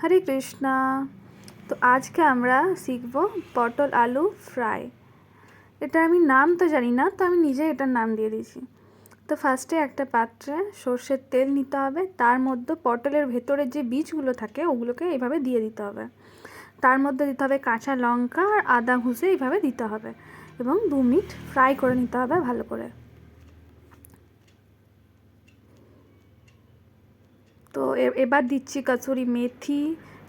হরে কৃষ্ণা। তো আজকে আমরা শিখব পটল আলু ফ্রাই। এটা আমি নাম তো জানি না, তো আমি নিজে এটার নাম দিয়ে দিয়েছি। তো ফার্স্টে একটা পাত্রে সর্ষের তেল নিতে হবে, তার মধ্যে পটলের ভেতরে যে বীজগুলো থাকে ওগুলোকে এইভাবে দিয়ে দিতে হবে। তার মধ্যে দিতে হবে কাঁচা লঙ্কা আর আদা ঘুষে এইভাবে দিতে হবে এবং দু মিনিট ফ্রাই করে নিতে হবে ভালো করে। তো এবার দিচ্ছি কসুরি মেথি,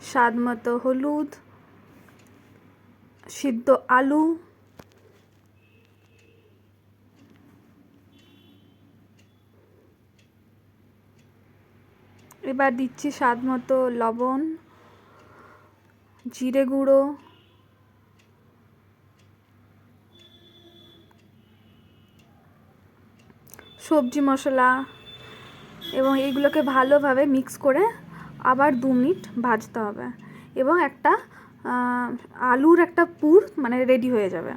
স্বাদ মতো হলুদ, সিদ্ধ আলু, এবার দিচ্ছি স্বাদ মতো লবণ, জিরে গুঁড়ো, সবজি মশলা এবং এইগুলোকে ভালোভাবে মিক্স করে আবার দু মিনিট ভাজতে হবে এবং একটা আলুর একটা পুর মানে রেডি হয়ে যাবে।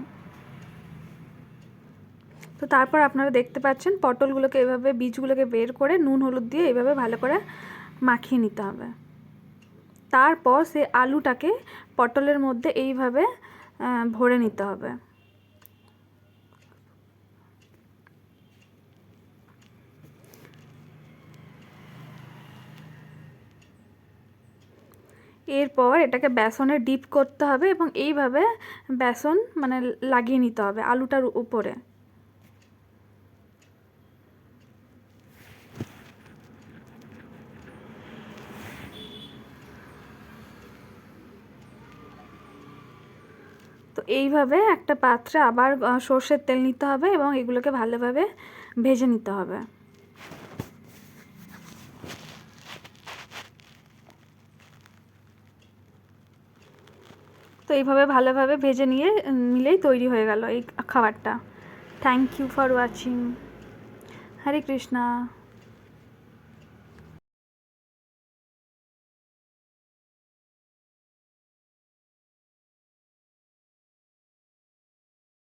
তো তারপর আপনারা দেখতে পাচ্ছেন পটলগুলোকে এভাবে, বীজগুলোকে বের করে নুন, হলুদ দিয়ে এভাবে ভালো করে মাখিয়ে নিতে হবে। তারপর সে আলুটাকে পটলের মধ্যে এইভাবে ভরে নিতে হবে। এরপর এটাকে বেসনে ডিপ করতে হবে এবং এইভাবে বেসন মানে লাগিয়ে নিতে হবে আলুটার উপরে। তো এইভাবে একটা পাত্রে আবার সর্ষের তেল নিতে হবে এবং এগুলোকে ভালোভাবে ভেজে নিতে হবে। তো এইভাবে ভালোভাবে ভেজে নিয়ে মিলেই তৈরি হয়ে গেল এই খাবারটা। Thank you for watching Hare Krishna.